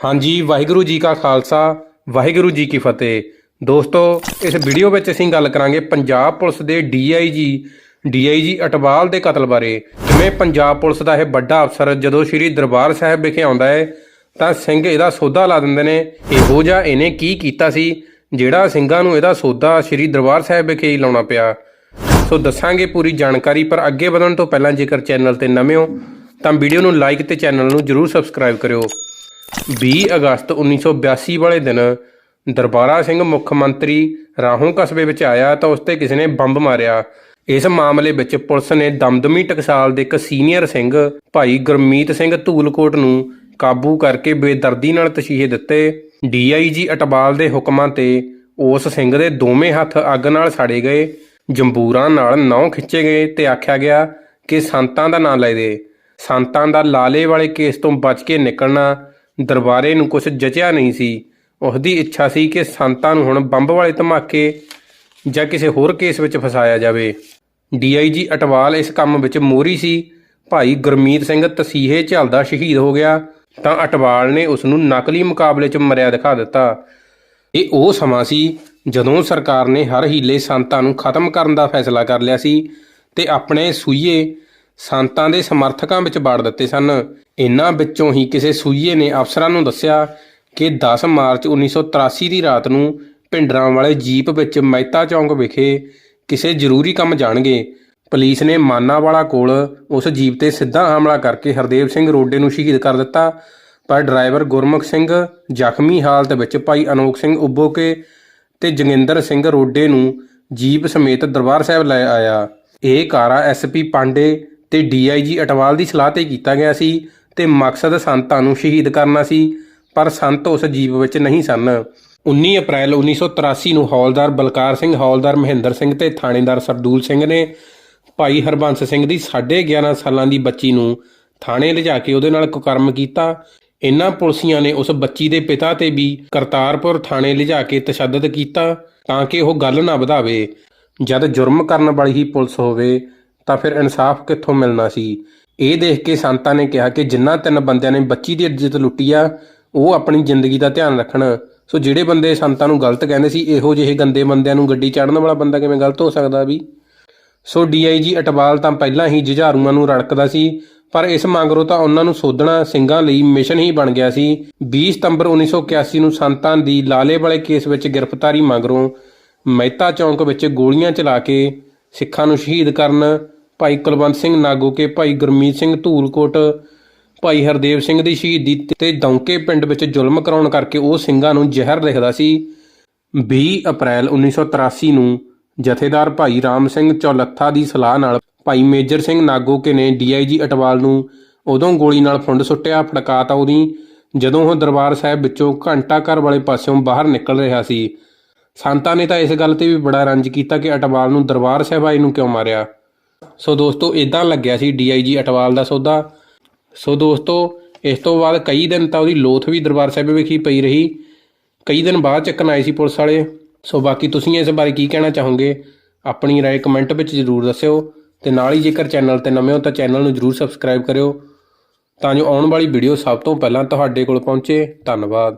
ਹਾਂਜੀ, ਵਾਹਿਗੁਰੂ ਜੀ ਕਾ ਖਾਲਸਾ, ਵਾਹਿਗੁਰੂ ਜੀ ਕੀ ਫਤਿਹ। ਦੋਸਤੋ, ਇਸ ਵੀਡੀਓ ਵਿੱਚ ਅਸੀਂ ਗੱਲ ਕਰਾਂਗੇ ਪੰਜਾਬ ਪੁਲਿਸ ਦੇ ਡੀਆਈਜੀ ਡੀਆਈਜੀ ਅਟਵਾਲ ਦੇ ਕਤਲ ਬਾਰੇ। ਜਿਵੇਂ ਪੰਜਾਬ ਪੁਲਿਸ ਦਾ ਇਹ ਵੱਡਾ ਅਫਸਰ ਜਦੋਂ ਸ੍ਰੀ ਦਰਬਾਰ ਸਾਹਿਬ ਵਿਖੇ ਆਉਂਦਾ ਹੈ, ਤਾਂ ਸਿੰਘ ਇਹਦਾ ਸੌਦਾ ਲਾ ਦਿੰਦੇ ਨੇ। ਇਹੋ ਜਿਹਾ ਇਹਨੇ ਕੀ ਕੀਤਾ ਸੀ, ਜਿਹੜਾ ਸਿੰਘਾਂ ਨੂੰ ਇਹਦਾ ਸੌਦਾ ਸ੍ਰੀ ਦਰਬਾਰ ਸਾਹਿਬ ਵਿਖੇ ਹੀ ਲਾਉਣਾ ਪਿਆ। ਸੋ ਦੱਸਾਂਗੇ ਪੂਰੀ ਜਾਣਕਾਰੀ, ਪਰ ਅੱਗੇ ਵਧਣ ਤੋਂ ਪਹਿਲਾਂ ਜੇਕਰ ਚੈਨਲ ਤੇ ਨਵੇਂ ਹੋ, ਤਾਂ ਵੀਡੀਓ ਨੂੰ ਲਾਈਕ ਤੇ ਚੈਨਲ ਨੂੰ ਜਰੂਰ ਸਬਸਕ੍ਰਾਈਬ ਕਰਿਓ। 20 ਅਗਸਤ 1982 ਵਾਲੇ ਦਿਨ ਦਰਬਾਰਾ ਸਿੰਘ ਮੁੱਖ ਮੰਤਰੀ ਰਾਹੋਂ ਕਸਬੇ ਵਿੱਚ ਆਇਆ ਤਾਂ ਉਸ ਤੇ ਕਿਸੇ ਨੇ ਬੰਬ ਮਾਰਿਆ। ਇਸ ਮਾਮਲੇ ਵਿੱਚ ਪੁਲਿਸ ਨੇ ਦਮਦਮੀ ਟਕਸਾਲ ਦੇ ਇੱਕ ਸੀਨੀਅਰ ਸਿੰਘ, ਭਾਈ ਗੁਰਮੀਤ ਸਿੰਘ ਧੂਲਕੋਟ ਨੂੰ ਕਾਬੂ ਕਰਕੇ ਬੇਦਰਦੀ ਨਾਲ ਤਸ਼ੀਹੇ ਦਿੱਤੇ। ਡੀਆਈਜੀ ਅਟਬਾਲ ਦੇ ਹੁਕਮਾਂ ਤੇ ਉਸ ਸਿੰਘ ਦੇ ਦੋਵੇਂ ਹੱਥ ਅੱਗ ਨਾਲ ਸਾੜੇ ਗਏ। ਜੰਬੂਰਾਂ ਨਾਲ ਨੌ ਖਿੱਚੇ ਗਏ ਤੇ ਆਖਿਆ ਗਿਆ ਕਿ ਸੰਤਾਂ ਦਾ ਨਾਂ ਲੈ ਦੇ। ਸੰਤਾਂ ਦਾ ਲਾਲੇ ਵਾਲੇ ਕੇਸ ਤੋਂ ਬਚ ਕੇ ਨਿਕਲਣਾ ਦਰਬਾਰੇ ਨੂੰ ਕੁਝ ਜਚਿਆ ਨਹੀਂ ਸੀ। ਉਸ ਇੱਛਾ ਸੀ ਕਿ ਸੰਤਾਂ ਨੂੰ ਹੁਣ ਬੰਬ ਵਾਲੇ ਧਮਾਕੇ ਜਾਂ ਕਿਸੇ ਹੋਰ ਕੇਸ ਵਿੱਚ ਫਸਾਇਆ ਜਾਵੇ। ਡੀਆਈਜੀ ਅਟਵਾਲ ਇਸ ਕੰਮ ਵਿੱਚ ਮੋਹਰੀ ਸੀ। ਭਾਈ ਗੁਰਮੀਤ ਸਿੰਘ ਤਸੀਹੇ ਝੱਲਦਾ ਸ਼ਹੀਦ ਹੋ ਗਿਆ ਤਾਂ ਅਟਵਾਲ ਨੇ ਉਸ ਨੂੰ ਨਕਲੀ ਮੁਕਾਬਲੇ 'ਚ ਮਰਿਆ ਦਿਖਾ ਦਿੱਤਾ। ਇਹ ਉਹ ਸਮਾਂ ਸੀ ਜਦੋਂ ਸਰਕਾਰ ਨੇ ਹਰ ਹੀਲੇ ਸੰਤਾਂ ਨੂੰ ਖਤਮ ਕਰਨ ਦਾ ਫੈਸਲਾ ਕਰ ਲਿਆ ਸੀ ਤੇ ਆਪਣੇ ਸੂਈਏ ਸੰਤਾਂ ਦੇ ਸਮਰਥਕਾਂ ਵਿੱਚ ਬਾੜ ਦਿੱਤੇ ਸਨ। ਇਨ੍ਹਾਂ ਵਿੱਚੋਂ ਹੀ ਕਿਸੇ ਸੂਈਏ ਨੇ ਅਫਸਰਾਂ ਨੂੰ ਦੱਸਿਆ ਕਿ 10 ਮਾਰਚ 1983 ਦੀ ਰਾਤ ਨੂੰ ਭਿੰਡਰਾਂ ਵਾਲੇ ਜੀਪ ਵਿੱਚ ਮਹਿਤਾ ਚੌਂਕ ਵਿਖੇ ਕਿਸੇ ਜ਼ਰੂਰੀ ਕੰਮ ਜਾਣਗੇ। ਪੁਲਿਸ ਨੇ ਮਾਨਾਵਾਲਾ ਕੋਲ ਉਸ ਜੀਪ ਤੇ ਸਿੱਧਾ ਹਮਲਾ ਕਰਕੇ ਹਰਦੇਵ ਸਿੰਘ ਰੋਡੇ ਨੂੰ ਸ਼ਹੀਦ ਕਰ ਦਿੱਤਾ। ਪਰ ਡਰਾਈਵਰ ਗੁਰਮੁਖ ਸਿੰਘ, ਜ਼ਖਮੀ ਹਾਲਤ ਵਿੱਚ ਭਾਈ ਅਨੋਖ ਸਿੰਘ ਉਬੋਕੇ ਤੇ ਜੋਗਿੰਦਰ ਸਿੰਘ ਰੋਡੇ ਨੂੰ ਜੀਪ ਸਮੇਤ ਦਰਬਾਰ ਸਾਹਿਬ ਲੈ ਆਇਆ। ਇਹ ਕਾਰਾ ਐਸਪੀ ਪਾਂਡੇ ਤੇ ਡੀਆਈਜੀ ਅਟਵਾਲ ਦੀ ਸਲਾਹ ਤੇ ਕੀਤਾ ਗਿਆ ਸੀ ਤੇ ਮਕਸਦ ਸੰਤਾਂ ਨੂੰ ਸ਼ਹੀਦ ਕਰਨਾ ਸੀ, ਪਰ ਸੰਤ ਉਸ ਜੀਵ ਵਿੱਚ ਨਹੀਂ ਸਨ। 19 ਅਪ੍ਰੈਲ 1983 ਨੂੰ ਹੌਲਦਾਰ ਬਲਕਾਰ ਸਿੰਘ, ਹੌਲਦਾਰ ਮਹਿੰਦਰ ਸਿੰਘ ਤੇ ਥਾਣੇਦਾਰ ਸਰਦੂਲ ਸਿੰਘ ਨੇ ਭਾਈ ਹਰਬੰਸ ਸਿੰਘ ਦੀ 11.5 ਸਾਲਾਂ ਦੀ ਬੱਚੀ ਨੂੰ ਥਾਣੇ ਲਿਜਾ ਕੇ ਉਹਦੇ ਨਾਲ ਕੁਕਰਮ ਕੀਤਾ। ਇਨ੍ਹਾਂ ਪੁਲਸੀਆਂ ਨੇ ਉਸ ਬੱਚੀ ਦੇ ਪਿਤਾ ਤੇ ਵੀ ਕਰਤਾਰਪੁਰ ਥਾਣੇ ਲਿਜਾ ਕੇ ਤਸ਼ੱਦਦ ਕੀਤਾ ਤਾਂ ਕਿ ਉਹ ਗੱਲ ਨਾ ਵਧਾਵੇ। ਜਦ ਜੁਰਮ ਕਰਨ ਵਾਲੀ ਹੀ ਪੁਲਿਸ ਹੋਵੇ ਤਾਂ ਫਿਰ ਇਨਸਾਫ ਕਿੱਥੋਂ ਮਿਲਣਾ ਸੀ? ਇਹ ਦੇਖ ਕੇ ਸੰਤਾਂ ਨੇ ਕਿਹਾ ਕਿ ਜਿੰਨਾ ਤਿੰਨ ਬੰਦਿਆਂ ਨੇ ਬੱਚੀ ਦੀ ਇੱਜ਼ਤ ਲੁੱਟੀ ਆ, ਉਹ ਆਪਣੀ ਜ਼ਿੰਦਗੀ ਦਾ ਧਿਆਨ ਰੱਖਣ। ਸੋ ਜਿਹੜੇ ਬੰਦੇ ਸੰਤਾਂ ਨੂੰ ਗਲਤ ਕਹਿੰਦੇ ਸੀ, ਇਹੋ ਜਿਹੇ ਗੰਦੇ ਬੰਦਿਆਂ ਨੂੰ ਗੱਡੀ ਚੜਨ ਵਾਲਾ ਬੰਦਾ ਕਿਵੇਂ ਗਲਤ ਹੋ ਸਕਦਾ ਵੀ? ਸੋ ਡੀਆਈਜੀ ਅਟਵਾਲ ਤਾਂ ਪਹਿਲਾਂ ਹੀ ਜੁਝਾਰੂਆਂ ਨੂੰ ਰੜਕਦਾ ਸੀ, ਪਰ ਇਸ ਮੰਗਰੋਂ ਤਾਂ ਉਹਨਾਂ ਨੂੰ ਸੋਧਣਾ ਸਿੰਘਾਂ ਲਈ ਮਿਸ਼ਨ ਹੀ ਬਣ ਗਿਆ ਸੀ। 20 ਸਤੰਬਰ 1981 ਨੂੰ ਸੰਤਾਂ ਦੀ ਲਾਲੇ ਵਾਲੇ ਕੇਸ ਵਿੱਚ ਗ੍ਰਿਫਤਾਰੀ ਮੰਗਰੋਂ ਮਹਿਤਾ ਚੌਂਕ ਵਿੱਚ ਗੋਲੀਆਂ ਚਲਾ ਕੇ ਸਿੱਖਾਂ ਨੂੰ ਸ਼ਹੀਦ ਕਰਨ ਭਾਈ ਕੁਲਵੰਤ ਸਿੰਘ ਨਾਗੋਕੇ, ਭਾਈ ਗੁਰਮੀਤ ਸਿੰਘ ਧੂਲਕੋਟ, ਭਾਈ ਹਰਦੇਵ ਸਿੰਘ ਦੀ ਸ਼ਹੀਦੀ ਤੇ ਦੌਂਕੇ ਪਿੰਡ ਵਿੱਚ ਜ਼ੁਲਮ ਕਰਾਉਣ ਕਰਕੇ ਉਹ ਸਿੰਘਾਂ ਨੂੰ ਜ਼ਹਿਰ ਲਿਖਦਾ ਸੀ। 20 ਅਪ੍ਰੈਲ 1983 ਨੂੰ ਜਥੇਦਾਰ ਭਾਈ ਰਾਮ ਸਿੰਘ ਚੌਲੱਥਾ ਦੀ ਸਲਾਹ ਨਾਲ ਭਾਈ ਮੇਜਰ ਸਿੰਘ ਨਾਗੋਕੇ ਨੇ ਡੀਆਈਜੀ ਅਟਵਾਲ ਨੂੰ ਉਦੋਂ ਗੋਲੀ ਨਾਲ ਫੁੰਡ ਸੁੱਟਿਆ ਫੜਕਾਤਾ ਉਹਦੀ, ਜਦੋਂ ਉਹ ਦਰਬਾਰ ਸਾਹਿਬ ਵਿੱਚੋਂ ਘੰਟਾ ਘਰ ਵਾਲੇ ਪਾਸਿਓਂ ਬਾਹਰ ਨਿਕਲ ਰਿਹਾ ਸੀ। ਸੰਤਾਂ ਨੇ ਤਾਂ ਇਸ ਗੱਲ ਤੇ ਵੀ ਬੜਾ ਰੰਜ ਕੀਤਾ ਕਿ ਅਟਵਾਲ ਨੂੰ ਦਰਬਾਰ ਸਾਹਿਬ ਆਏ ਨੂੰ ਕਿਉਂ ਮਾਰਿਆ? ਸੋ ਦੋਸਤੋ ਇਦਾਂ ਲੱਗਿਆ ਸੀ ਡੀਆਈਜੀ ਅਟਵਾਲ ਦਾ ਸੌਦਾ। ਸੋ ਦੋਸਤੋ, ਇਸ ਤੋਂ ਬਾਅਦ ਕਈ ਦਿਨ ਤਾਂ ਉਹਦੀ ਲੋਥ ਵੀ ਦਰਬਾਰ ਸਾਹਿਬ ਵਿਖੇ ਪਈ ਰਹੀ। ਕਈ ਦਿਨ ਬਾਅਦ ਚੱਕਣ ਆਏ ਸੀ ਪੁਲਿਸ ਵਾਲੇ। ਸੋ ਬਾਕੀ ਤੁਸੀਂ ਇਸ ਬਾਰੇ ਕੀ ਕਹਿਣਾ ਚਾਹੋਗੇ, ਆਪਣੀ ਰਾਏ ਕਮੈਂਟ ਵਿੱਚ ਜ਼ਰੂਰ ਦੱਸਿਓ। ਤੇ ਨਾਲ ਹੀ ਜੇਕਰ ਚੈਨਲ ਤੇ ਨਵੇਂ ਹੋ ਤਾਂ ਚੈਨਲ ਨੂੰ ਜ਼ਰੂਰ ਸਬਸਕ੍ਰਾਈਬ ਕਰਿਓ। ਤਾਂ ਜੋ ਆਉਣ ਵਾਲੀ ਵੀਡੀਓ ਸਭ ਤੋਂ ਪਹਿਲਾਂ ਤੁਹਾਡੇ ਕੋਲ ਪਹੁੰਚੇ। ਧੰਨਵਾਦ।